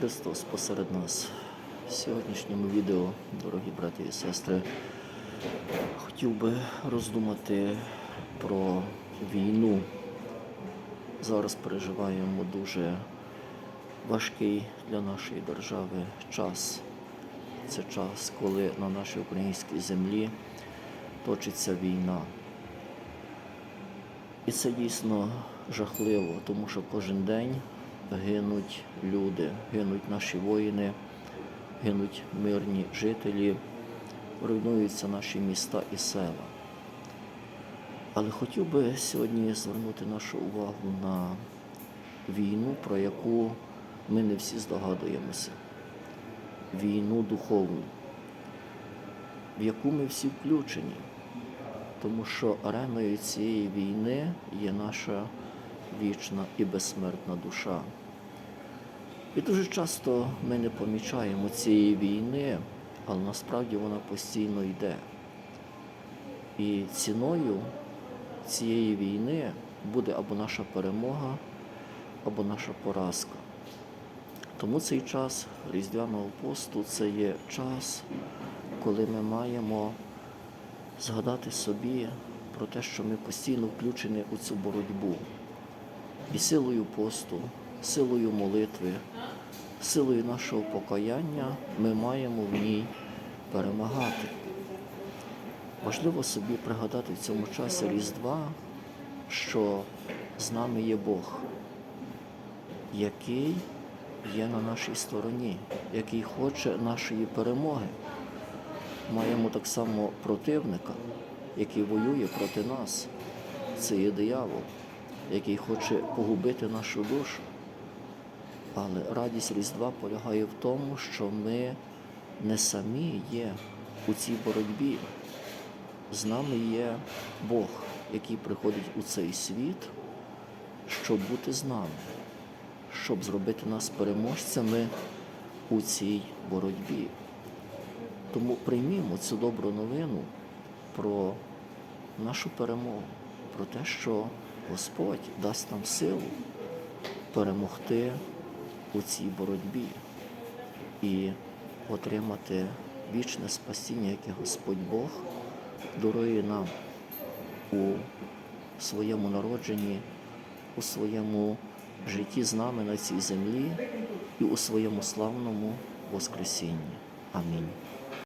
Христос посеред нас. В сьогоднішньому відео, дорогі браті і сестри, хотів би роздумати про війну. Зараз переживаємо дуже важкий для нашої держави час. Це час, коли на нашій українській землі точиться війна. І це дійсно жахливо, тому що кожен день гинуть люди, гинуть наші воїни, гинуть мирні жителі, руйнуються наші міста і села. Але хотів би сьогодні звернути нашу увагу на війну, про яку ми не всі здогадуємося. Війну духовну, в яку ми всі включені тому що ареною цієї війни є наша вічна і безсмертна душа. І дуже часто ми не помічаємо цієї війни, але насправді вона постійно йде. І ціною цієї війни буде або наша перемога, або наша поразка. Тому цей час Різдвяного посту це є час, коли ми маємо згадати собі про те, що ми постійно включені у цю боротьбу. І силою посту, силою молитви, силою нашого покаяння ми маємо в ній перемагати. Важливо собі пригадати в цьому часі Різдва, що з нами є Бог, який є на нашій стороні, який хоче нашої перемоги маємо так само противника, який воює проти нас. Це є диявол, який хоче погубити нашу душу. Але радість Різдва полягає в тому, що ми не самі є у цій боротьбі. З нами є Бог, який приходить у цей світ, щоб бути з нами, щоб зробити нас переможцями у цій боротьбі. Тому приймімо цю добру новину про нашу перемогу, про те, що Господь дасть нам силу перемогти у цій боротьбі і отримати вічне спасіння, яке Господь Бог дарує нам у своєму народженні, у своєму житті з нами на цій землі і у своєму славному Воскресінні. Амінь.